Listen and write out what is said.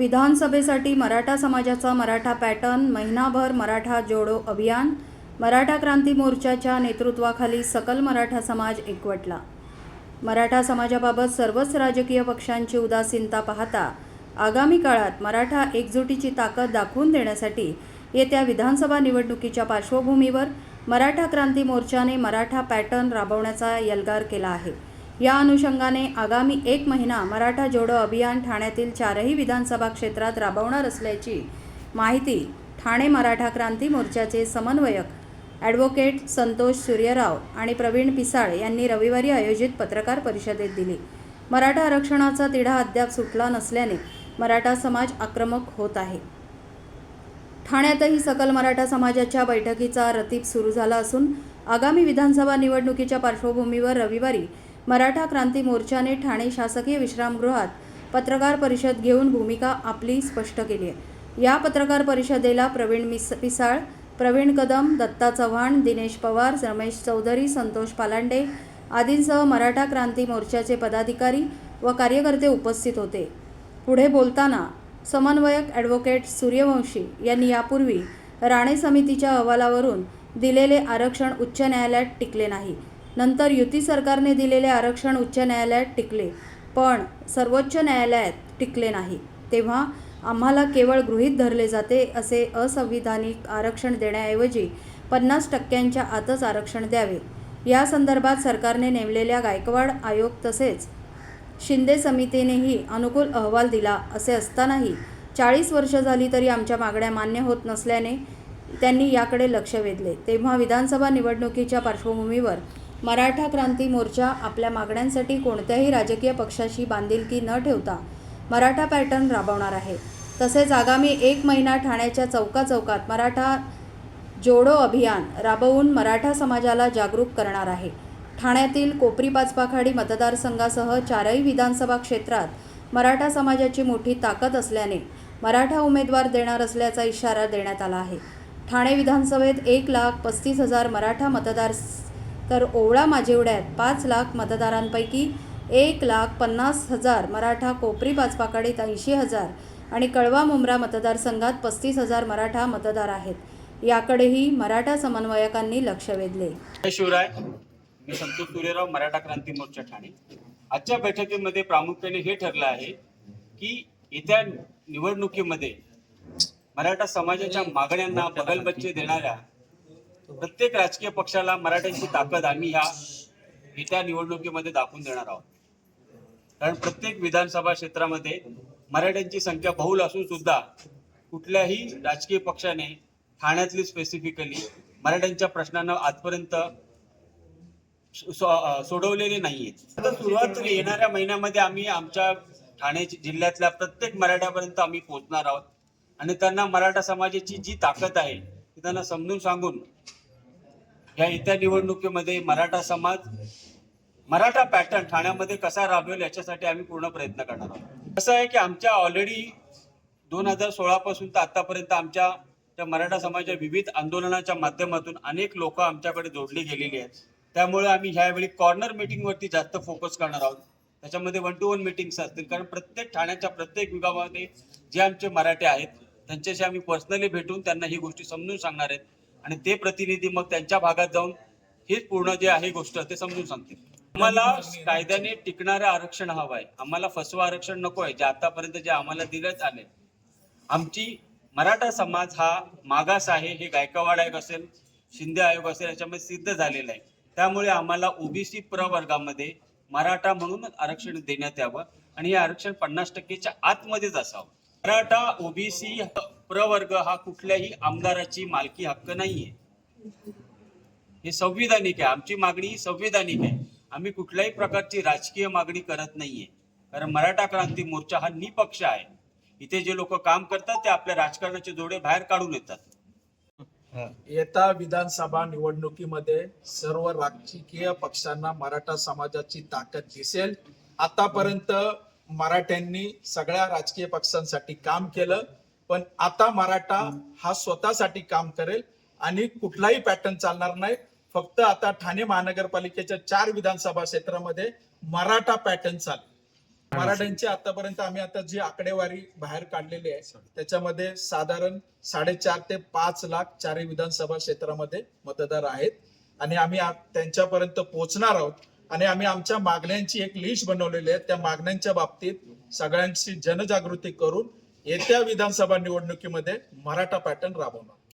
विधानसभेसाठी मराठा समाजाचा मराठा पॅटर्न महिनाभर मराठा जोडो अभियान मराठा क्रांती मोर्चाच्या नेतृत्वाखाली सकल मराठा समाज एकवटला. मराठा समाजाबाबत सर्वच राजकीय पक्षांची उदासीनता पाहता आगामी काळात मराठा एकजुटीची ताकद दाखवून देण्यासाठी येत्या विधानसभा निवडणुकीच्या पार्श्वभूमीवर मराठा क्रांती मोर्चाने मराठा पॅटर्न राबवण्याचा यल्गार केला आहे. या अनुषंगाने आगामी एक महिना मराठा जोडो अभियान ठाण्यातील चारही विधानसभा क्षेत्रात राबवणार असल्याची माहिती ठाणे मराठा क्रांती मोर्चाचे समन्वयक ॲडव्होकेट संतोष सूर्यराव आणि प्रवीण पिसाळ यांनी रविवारी आयोजित पत्रकार परिषदेत दिली. मराठा आरक्षणाचा तिढा अद्याप सुटला नसल्याने मराठा समाज आक्रमक होत आहे. ठाण्यातही सकल मराठा समाजाच्या बैठकीचा रतीप सुरू झाला असून आगामी विधानसभा निवडणुकीच्या पार्श्वभूमीवर रविवारी मराठा क्रांती मोर्चाने ठाणे शासकीय विश्रामगृहात पत्रकार परिषद घेऊन भूमिका आपली स्पष्ट केली आहे. या पत्रकार परिषदेला प्रवीण मिस पिसाळ प्रवीण कदम दत्ता चव्हाण दिनेश पवार रमेश चौधरी संतोष पालांडे आदींसह मराठा क्रांती मोर्चाचे पदाधिकारी व कार्यकर्ते उपस्थित होते. पुढे बोलताना समन्वयक ॲडव्होकेट सूर्यवंशी यांनी यापूर्वी राणे समितीच्या अहवालावरून दिलेले आरक्षण उच्च न्यायालयात टिकले नाही. नंतर युती सरकारने दिलेले आरक्षण उच्च न्यायालयात टिकले. पण सर्वोच्च न्यायालयात टिकले नाही. तेव्हा आम्हाला केवळ गृहीत धरले जाते असे असंविधानिक आरक्षण देण्याऐवजी पन्नास टक्क्यांच्या आतच आरक्षण द्यावे. या संदर्भात सरकारने नेमलेल्या गायकवाड आयोग तसेच शिंदे समितीनेही अनुकूल अहवाल दिला असे असतानाही चाळीस वर्ष झाली तरी आमच्या मागण्या मान्य होत नसल्याने त्यांनी याकडे लक्ष वेधले. तेव्हा विधानसभा निवडणुकीच्या पार्श्वभूमीवर मराठा क्रांती मोर्चा आपल्या मागण्यांसाठी कोणत्याही राजकीय पक्षाशी बांधिलकी न ठेवता मराठा पॅटर्न राबवणार आहे. तसेच आगामी एक महिना ठाण्याच्या चौका चौकात मराठा जोडो अभियान राबवून मराठा समाजाला जागरूक करणार आहे. ठाण्यातील कोपरी पाचपाखाडी मतदारसंघासह चारही विधानसभा क्षेत्रात मराठा समाजाची मोठी ताकद असल्याने मराठा उमेदवार देणार असल्याचा इशारा देण्यात आला आहे. ठाणे विधानसभेत एक लाख पस्तीस हजार मराठा मतदार तर ओवळा माझेवड्यात पाच लाख मतदारांपैकी एक लाख पन्नास हजार मराठा कोपरी पाचपाकडीत ऐंशी हजार आणि कळवा मुंब्रा मतदारसंघात पस्तीस हजार मराठा मतदार आहेत. याकडेही मराठा समन्वयकांनी लक्ष वेधले. शिवराय. मी संतोष सूर्यराव मराठा क्रांती मोर्चा ठाणे. आजच्या बैठकीमध्ये प्रामुख्याने हे ठरलं आहे की येत्या निवडणुकीमध्ये मराठा समाजाच्या मागण्यांना बगलबच्चे देणाऱ्या प्रत्येक राजकीय पक्षाला मराठ्यांची ताकद आम्ही ह्या येत्या निवडणुकीमध्ये दाखवून देणार आहोत. कारण प्रत्येक विधानसभा क्षेत्रामध्ये मराठ्यांची संख्या बहुल असून सुद्धा कुठल्याही राजकीय पक्षाने ठाण्यातली स्पेसिफिकली मराठ्यांच्या प्रश्नांना आजपर्यंत सोडवलेले नाहीयेत. सुरुवात येणाऱ्या महिन्यामध्ये आम्ही आमच्या ठाणे जिल्ह्यातल्या प्रत्येक मराठ्यापर्यंत आम्ही पोहोचणार आहोत. आणि त्यांना मराठा समाजाची जी ताकद आहे ती त्यांना समजून सांगून या येत्या निवडणुकीमध्ये मराठा समाज मराठा पॅटर्न ठाण्यामध्ये कसा राबवेल याच्यासाठी आम्ही पूर्ण प्रयत्न करणार आहोत. कसं आहे की आमच्या ऑलरेडी दोन हजार सोळा पासून तर आतापर्यंत आमच्या त्या मराठा समाजाच्या विविध आंदोलनाच्या माध्यमातून अनेक लोक आमच्याकडे जोडली गेलेली आहेत. त्यामुळे आम्ही ह्यावेळी कॉर्नर मीटिंगवरती जास्त फोकस करणार आहोत. त्याच्यामध्ये वन टू वन मिटिंग्स असतील. कारण प्रत्येक ठाण्याच्या प्रत्येक विभागामध्ये जे आमचे मराठे आहेत त्यांच्याशी आम्ही पर्सनली भेटून त्यांना ही गोष्टी समजून सांगणार आहेत. आणि ते प्रतिनिधी मग त्यांच्या भागात जाऊन हेच पूर्ण जे आहे गोष्ट ते समजून सांगतील. आम्हाला कायद्याने टिकणारं आरक्षण हवं आहे. आम्हाला फसवं आरक्षण नको आहे. जे आतापर्यंत जे आम्हाला देण्यात आले आमची मराठा समाज हा मागास आहे हे गायकवाड आयोग असेल शिंदे आयोग असेल याच्यामध्ये सिद्ध झालेलं आहे. त्यामुळे आम्हाला ओबीसी प्रवर्गामध्ये मराठा म्हणून आरक्षण देण्यात यावं आणि हे आरक्षण पन्नास टक्केच्या आतमध्येच असावं. मराठा ओबीसी प्रवर्ग हा कुठल्याही आमदाराची मालकी हक्क नाहीये. हे संविधानिक आहे. आमची मागणी ही संविधानिक आहे. आम्ही कुठल्याही प्रकारची राजकीय मागणी करत नाहीये. कारण मराठा क्रांती मोर्चा हा निपक्ष आहे. इथे जे लोक काम करतात ते आपल्या राजकारणाचे जोडे बाहेर काढून येतात. येत्या विधानसभा निवडणुकीमध्ये सर्व राजकीय पक्षांना मराठा समाजाची ताकद दिसेल. आतापर्यंत मराठ्यांनी सगळ्या राजकीय पक्षांसाठी काम केलं. पण आता मराठा हा स्वतःसाठी काम करेल आणि कुठलाही पॅटर्न चालणार नाही. फक्त आता ठाणे महानगरपालिकेच्या चार विधानसभा क्षेत्रामध्ये मराठा पॅटर्न चालेल. मराठ्यांची आतापर्यंत आम्ही आता जी आकडेवारी बाहेर काढलेली आहे त्याच्यामध्ये साधारण साडेचार ते पाच लाख चारही विधानसभा क्षेत्रामध्ये मतदार आहेत. आणि आम्ही त्यांच्यापर्यंत पोहोचणार आहोत. आणि आम्ही आमच्या मागण्यांची एक लिस्ट बनवलेली आहे. त्या मागण्यांच्या बाबतीत सगळ्यांची जनजागृती करून येत्या विधानसभा निवडणुकीमध्ये मराठा पॅटर्न राबवणार.